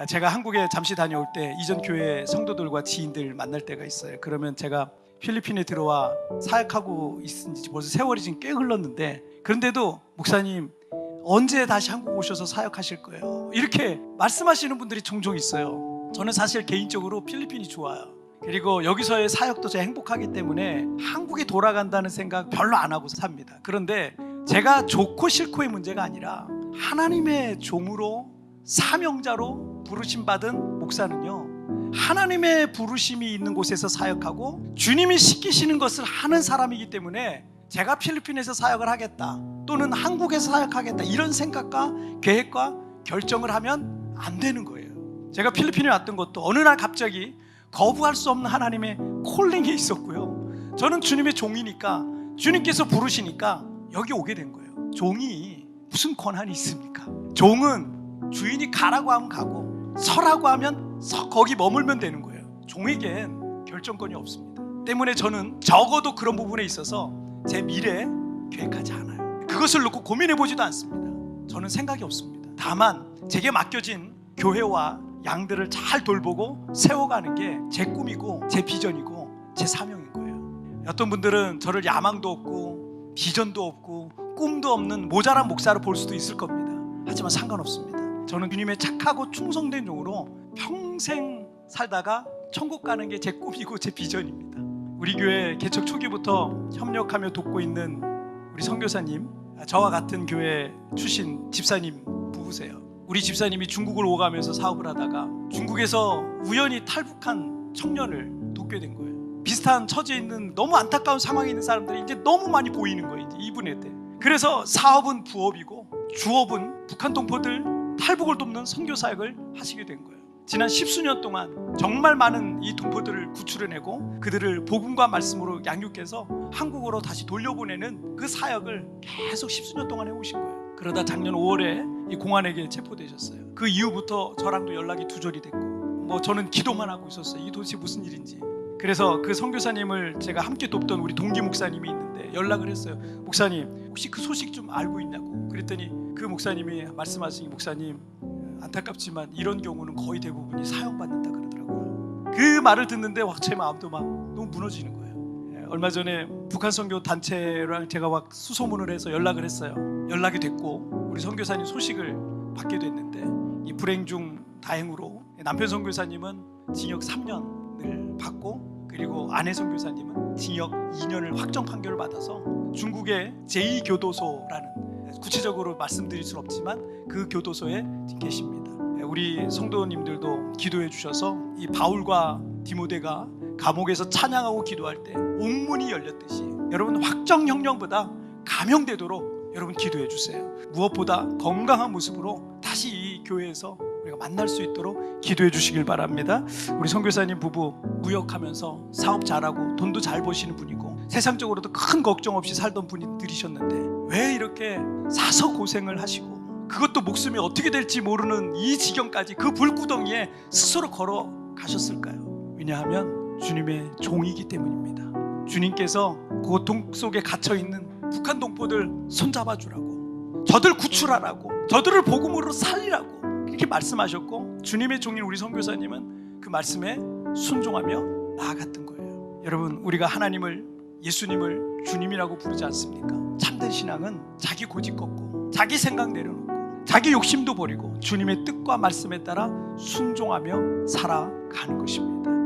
아, 제가 한국에 잠시 다녀올 때 이전 교회 성도들과 지인들 만날 때가 있어요. 그러면 제가 필리핀에 들어와 사역하고 있은 지 벌써 세월이 지금 꽤 흘렀는데 그런데도 목사님 언제 다시 한국 오셔서 사역하실 거예요? 이렇게 말씀하시는 분들이 종종 있어요. 저는 사실 개인적으로 필리핀이 좋아요. 그리고 여기서의 사역도 제가 행복하기 때문에 한국에 돌아간다는 생각 별로 안 하고 삽니다. 그런데 제가 좋고 싫고의 문제가 아니라 하나님의 종으로 사명자로 부르심 받은 목사는요. 하나님의 부르심이 있는 곳에서 사역하고 주님이 시키시는 것을 하는 사람이기 때문에 제가 필리핀에서 사역을 하겠다 또는 한국에서 사역하겠다 이런 생각과 계획과 결정을 하면 안 되는 거예요. 제가 필리핀에 왔던 것도 어느 날 갑자기 거부할 수 없는 하나님의 콜링이 있었고요. 저는 주님의 종이니까 주님께서 부르시니까 여기 오게 된 거예요. 종이 무슨 권한이 있습니까? 종은 주인이 가라고 하면 가고 서라고 하면 서 거기 머물면 되는 거예요. 종에겐 결정권이 없습니다. 때문에 저는 적어도 그런 부분에 있어서 제 미래 계획하지 않아요. 그것을 놓고 고민해 보지도 않습니다. 저는 생각이 없습니다. 다만 제게 맡겨진 교회와 양들을 잘 돌보고 세워가는 게 제 꿈이고 제 비전이고 제 사명인 거예요. 어떤 분들은 저를 야망도 없고 비전도 없고 꿈도 없는 모자란 목사로 볼 수도 있을 겁니다. 하지만 상관없습니다. 저는 주님의 착하고 충성된 종으로 평생 살다가 천국 가는 게 제 꿈이고 제 비전입니다. 우리 교회 개척 초기부터 협력하며 돕고 있는 우리 선교사님, 저와 같은 교회 출신 집사님 부부세요. 우리 집사님이 중국을 오가면서 사업을 하다가 중국에서 우연히 탈북한 청년을 돕게 된 거예요. 비슷한 처지에 있는 너무 안타까운 상황에 있는 사람들이 이제 너무 많이 보이는 거예요. 이분의 때. 그래서 사업은 부업이고 주업은 북한 동포들 탈북을 돕는 선교 사역을 하시게 된 거예요. 지난 십수년 동안 정말 많은 이 동포들을 구출해내고 그들을 복음과 말씀으로 양육해서 한국으로 다시 돌려보내는 그 사역을 계속 십수년 동안 해오신 거예요. 그러다 작년 5월에 이 공안에게 체포되셨어요. 그 이후부터 저랑도 연락이 두절이 됐고 뭐 저는 기도만 하고 있었어요. 이 도대체 무슨 일인지. 그래서 그 선교사님을 제가 함께 돕던 우리 동기 목사님이 있는데 연락을 했어요. 목사님 혹시 그 소식 좀 알고 있냐고. 그랬더니 그 목사님이 말씀하신 목사님 안타깝지만 이런 경우는 거의 대부분이 사형받는다 그러더라고요. 그 말을 듣는데 와, 제 마음도 막 너무 무너지는 거예요. 예, 얼마 전에 북한 선교 단체랑 제가 막 수소문을 해서 연락을 했어요. 연락이 됐고 우리 선교사님 소식을 받게 됐는데 이 불행 중 다행으로 남편 선교사님은 징역 3년을 받고 그리고 아내 선교사님은 징역 2년을 확정 판결을 받아서 중국의 제2교도소라는 구체적으로 말씀드릴 수는 없지만 그 교도소에 계십니다. 우리 성도님들도 기도해 주셔서 이 바울과 디모데가 감옥에서 찬양하고 기도할 때 옥문이 열렸듯이 여러분 확정 형령보다 감형되도록 여러분 기도해 주세요. 무엇보다 건강한 모습으로 다시 이 교회에서 우리가 만날 수 있도록 기도해 주시길 바랍니다. 우리 선교사님 부부 무역하면서 사업 잘하고 돈도 잘 버시는 분이고 세상적으로도 큰 걱정 없이 살던 분들이셨는데 왜 이렇게 사서 고생을 하시고 그것도 목숨이 어떻게 될지 모르는 이 지경까지 그 불구덩이에 스스로 걸어 가셨을까요? 왜냐하면 주님의 종이기 때문입니다. 주님께서 그 고통 속에 갇혀 있는 북한 동포들 손잡아 주라고 저들 구출하라고 저들을 복음으로 살리라고 이렇게 말씀하셨고 주님의 종인 우리 선교사님은 그 말씀에 순종하며 나아갔던 거예요. 여러분 우리가 하나님을 예수님을 주님이라고 부르지 않습니까? 참된 신앙은 자기 고집 꺾고 자기 생각 내려놓고 자기 욕심도 버리고 주님의 뜻과 말씀에 따라 순종하며 살아가는 것입니다.